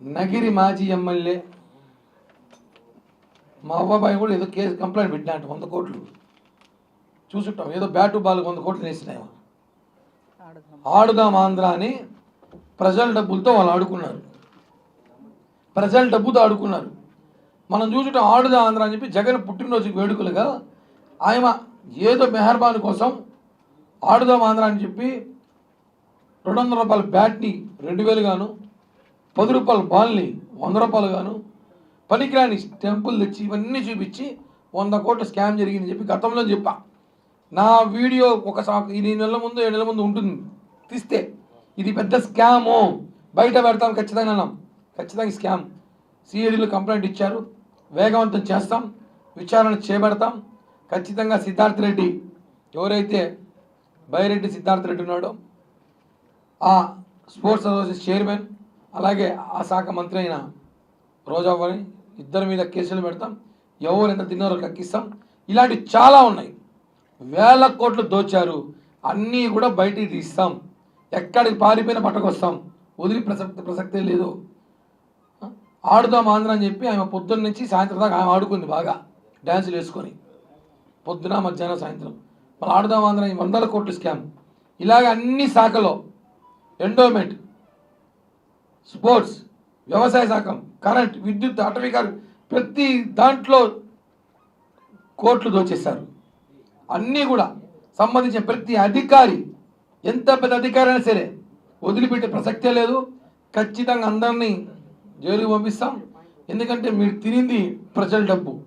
నగిరి మాజీ ఎమ్మెల్యే మా అవ్వబాయి కూడా ఏదో కేసు కంప్లైంట్ పెట్టినట్టు వంద కోట్లు. చూసుంటాం. ఏదో బ్యాటు బాల్ వంద కోట్లు వేసినాయి ఆడుదాం ఆంధ్ర అని ప్రజల డబ్బులతో వాళ్ళు ఆడుకున్నారు. ప్రజల డబ్బుతో ఆడుకున్నారు. మనం చూసుంటాం ఆడుదాం ఆంధ్ర అని చెప్పి జగన్ పుట్టినరోజుకి వేడుకలుగా ఆయన ఏదో మెహర్బాన్ కోసం ఆడుదాం ఆంధ్ర అని చెప్పి రెండు వందల రూపాయల బ్యాట్ని రెండు వేలు గాను పది రూపాయల బాల్ని వంద రూపాయలు గాను పనికిరాని టెంపుల్ తెచ్చి ఇవన్నీ చూపించి వంద కోట్ల స్కామ్ జరిగిందని చెప్పి గతంలో చెప్పా. నా వీడియో ఒక సా- ఇది నెలల ముందు ఏడు నెలల ముందు ఉంటుంది. తీస్తే ఇది పెద్ద స్కాము. బయట పెడతాం ఖచ్చితంగా అన్నాం. ఖచ్చితంగా స్కామ్. సిఐడిలో కంప్లైంట్ ఇచ్చారు. వేగవంతం చేస్తాం. విచారణ చేపడతాం. ఖచ్చితంగా సిద్ధార్థ రెడ్డి ఎవరైతే బైరెడ్డి సిద్ధార్థ రెడ్డి ఉన్నాడో ఆ స్పోర్ట్స్ అసోసియేషన్ చైర్మన్ అలాగే ఆ శాఖ మంత్రి అయిన రోజావారి ఇద్దరి మీద కేసులు పెడతాం. ఎవరు ఎంత తిన్నారో కక్కిస్తాం ఇలాంటివి చాలా ఉన్నాయి. వేల కోట్లు దోచారు. అన్నీ కూడా బయటికి తీస్తాం. ఎక్కడికి పారిపోయిన పట్టకొస్తాం. వదిలి ప్రసక్తి ప్రసక్తే లేదు. ఆడుదాం ఆంధ్ర అని చెప్పి ఆమె పొద్దున్న నుంచి సాయంత్రం దాకా ఆమె ఆడుకుంది బాగా. డ్యాన్సులు వేసుకొని. పొద్దున మధ్యాహ్నం సాయంత్రం. మళ్ళీ ఆడుదాం ఆంధ్ర వందల కోట్లు స్కామ్. ఇలాగ అన్ని శాఖలో ఎండోమెంట్ స్పోర్ట్స్ వ్యవసాయ శాఖ కరెంట్ విద్యుత్ అటవీ కారు ప్రతి దాంట్లో కోట్లు దోచేశారు. అన్నీ కూడా సంబంధించిన ప్రతి అధికారి ఎంత పెద్ద అధికారి అయినా సరే వదిలిపెట్టే ప్రసక్తే లేదు. ఖచ్చితంగా అందరినీ జైలుకి పంపిస్తాం. ఎందుకంటే మీరు తినింది ప్రజల డబ్బు.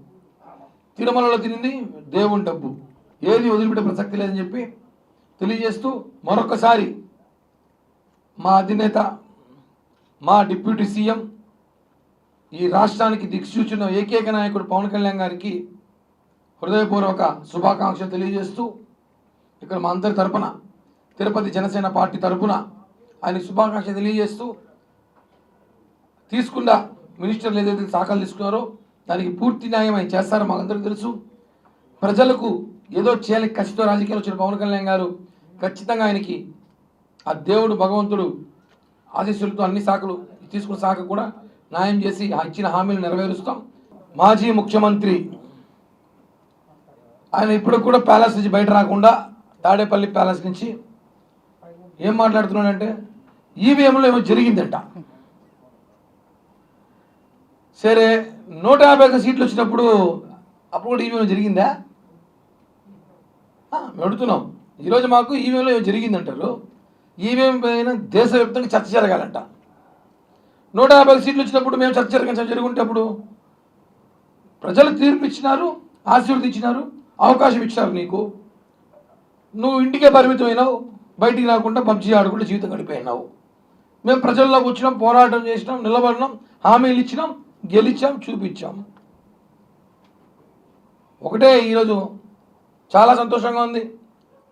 తిరుమలలో తినింది దేవుని డబ్బు. ఏది వదిలిపెట్టే ప్రసక్తి లేదని చెప్పి తెలియజేస్తూ మరొకసారి మా అధినేత మా డిప్యూటీ సీఎం ఈ రాష్ట్రానికి దిక్సూచిన ఏకైక నాయకుడు పవన్ కళ్యాణ్ గారికి హృదయపూర్వక శుభాకాంక్షలు తెలియజేస్తూ ఇక్కడ మా అందరి తరపున తిరుపతి జనసేన పార్టీ తరపున ఆయన శుభాకాంక్షలు తెలియజేస్తూ తీసుకున్న మినిస్టర్లు ఏదైతే శాఖలు తీసుకున్నారో దానికి పూర్తి న్యాయం ఆయన చేస్తారో మాకందరికీ తెలుసు. ప్రజలకు ఏదో చేయాలి ఖచ్చితంగా రాజకీయాలు వచ్చిన పవన్ కళ్యాణ్ గారు ఖచ్చితంగా ఆయనకి ఆ దేవుడు భగవంతుడు ఆశీస్సులతో అన్ని శాఖలు తీసుకున్న శాఖ కూడా న్యాయం చేసి ఇచ్చిన హామీలు నెరవేరుస్తాం. మాజీ ముఖ్యమంత్రి ఆయన ఇప్పుడు కూడా ప్యాలెస్ నుంచి బయట రాకుండా తాడేపల్లి ప్యాలెస్ నుంచి ఏం మాట్లాడుతున్నాడంటే ఈవీఎంలో ఏమో జరిగిందంట. సరే నూట యాభై ఒక సీట్లు వచ్చినప్పుడు అప్పుడు కూడా ఈవీఎం జరిగిందా? మేము అడుగుతున్నాం. ఈరోజు మాకు ఈవీఎంలో ఏమో జరిగిందంటారు. ఈవీఎం పైన దేశవ్యాప్తంగా చర్చ జరగాలంట. నూట యాభై సీట్లు వచ్చినప్పుడు మేము చర్చ జరిగించడం జరుగుంటప్పుడు ప్రజలు తీర్పు ఇచ్చినారు ఆశీర్వదించినారు అవకాశం ఇచ్చినారు నీకు. నువ్వు ఇంటికే పరిమితమైనావు బయటికి రాకుండా పబ్జీ ఆడకుండా జీవితం గడిపోయినావు మేము ప్రజల్లోకి వచ్చినాం పోరాటం చేసినాం నిలబడినాం హామీలు ఇచ్చినాం గెలిచాం చూపించాం. ఒకటే ఈరోజు చాలా సంతోషంగా ఉంది.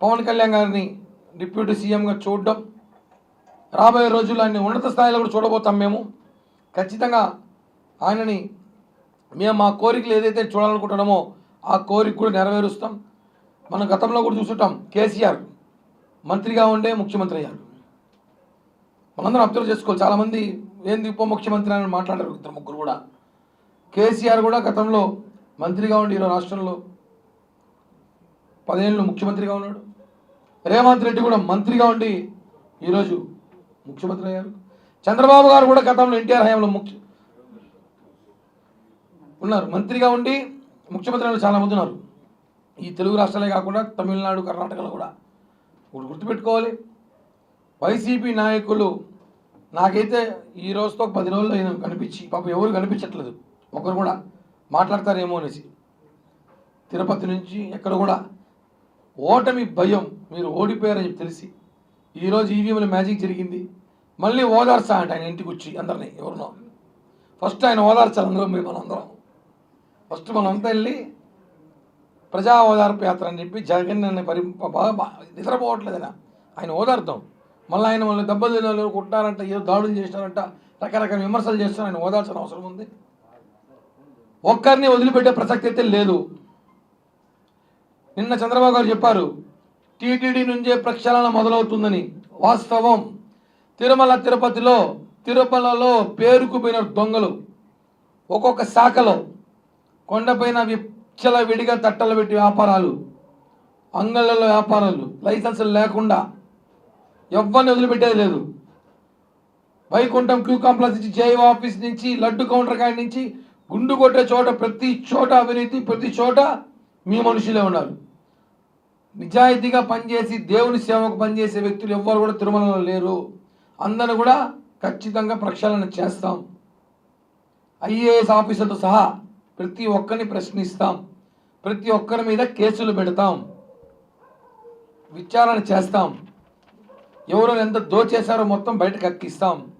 పవన్ కళ్యాణ్ గారిని డిప్యూటీ సీఎంగా చూడడం. రాబోయే రోజుల్లో ఆయన ఉన్నత స్థాయిలో కూడా చూడబోతాం మేము. ఖచ్చితంగా ఆయనని మేము మా కోరికలు ఏదైతే చూడాలనుకుంటున్నామో ఆ కోరిక కూడా నెరవేరుస్తాం. మనం గతంలో కూడా చూస్తుంటాం కేసీఆర్ మంత్రిగా ఉండే ముఖ్యమంత్రి అయ్యారు మనందరం అబ్జర్వ్ చేసుకోవాలి. చాలామంది ఏంది ఉప ముఖ్యమంత్రి అని మాట్లాడారు ఇద్దరు ముగ్గురు కూడా. కేసీఆర్ కూడా గతంలో మంత్రిగా ఉండి ఈరోజు రాష్ట్రంలో పదేళ్ళు ముఖ్యమంత్రిగా ఉన్నాడు. రేవంత్ రెడ్డి కూడా మంత్రిగా ఉండి ఈరోజు ముఖ్యమంత్రి అయ్యారు. చంద్రబాబు గారు కూడా గతంలో ఎన్టీఆర్ హయాంలో ముఖ్య ఉన్నారు. మంత్రిగా ఉండి ముఖ్యమంత్రి అయిన చాలామంది ఉన్నారు. ఈ తెలుగు రాష్ట్రాలే కాకుండా తమిళనాడు కర్ణాటకలో కూడా ఇప్పుడు గుర్తుపెట్టుకోవాలి. వైసీపీ నాయకులు నాకైతే ఈ రోజుతో పది రోజులు అయినా కనిపించి పాప ఎవరు కనిపించట్లేదు. ఒకరు కూడా మాట్లాడతారేమో అనేసి. తిరుపతి నుంచి ఎక్కడ కూడా ఓటమి భయం మీరు ఓడిపోయారని చెప్పి తెలిసి ఈరోజు ఈవీఎంలో మ్యాజిక్ జరిగింది. మళ్ళీ ఓదార్చా అంటే ఆయన ఇంటికి వచ్చి అందరినీ ఎవరినో. ఫస్ట్ ఆయన ఓదార్చాలి అందరూ మేము మనందరం ఫస్ట్ మనంతా వెళ్ళి ప్రజా ఓదార్పు యాత్ర అని చెప్పి జగన్ అనే పరి బాగా బా- నిద్రపోవట్లేదు ఆయన. ఆయన ఓదార్థం మళ్ళీ ఆయన మళ్ళీ దెబ్బలు తినాలి కొట్టారంట ఏదో దాడులు చేసినారంట రకరకాల విమర్శలు చేస్తారు ఆయన ఓదార్చిన అవసరం ఉంది. ఒక్కరిని వదిలిపెట్టే ప్రసక్తి అయితే లేదు. నిన్న చంద్రబాబు గారు చెప్పారు టీటీడీ నుంచే ప్రక్షాళన మొదలవుతుందని. వాస్తవం. తిరుమల తిరుపతిలో తిరుమలలో పేరుకుపోయిన దొంగలు. ఒక్కొక్క శాఖలో కొండపైన విచ్చల విడిగా తట్టలు పెట్టి వ్యాపారాలు అంగళ్ళలో వ్యాపారాలు లైసెన్సులు లేకుండా ఎవ్వరిని వదిలిపెట్టేది లేదు. వైకుంఠం క్యూ కాంప్లెక్స్ నుంచి జైవ ఆఫీస్ నుంచి లడ్డు కౌంటర్ కాడి నుంచి గుండు కొట్టే చోట ప్రతి చోట అవినీతి ప్రతి చోట మీ మనుషులే ఉన్నారు నిజాయితీగా పనిచేసి దేవుని సేవకు పనిచేసే వ్యక్తులు ఎవ్వరు కూడా తిరుమలలో లేరు. అందరూ కూడా ఖచ్చితంగా ప్రక్షాళన చేస్తాం. ఐఏఎస్ ఆఫీసర్తో సహా ప్రతి ఒక్కరిని ప్రశ్నిస్తాం. ప్రతి ఒక్కరి మీద కేసులు పెడతాం. విచారణ చేస్తాం. ఎవరు ఎంత దోచేశారో మొత్తం బయటకు అక్కిస్తాం.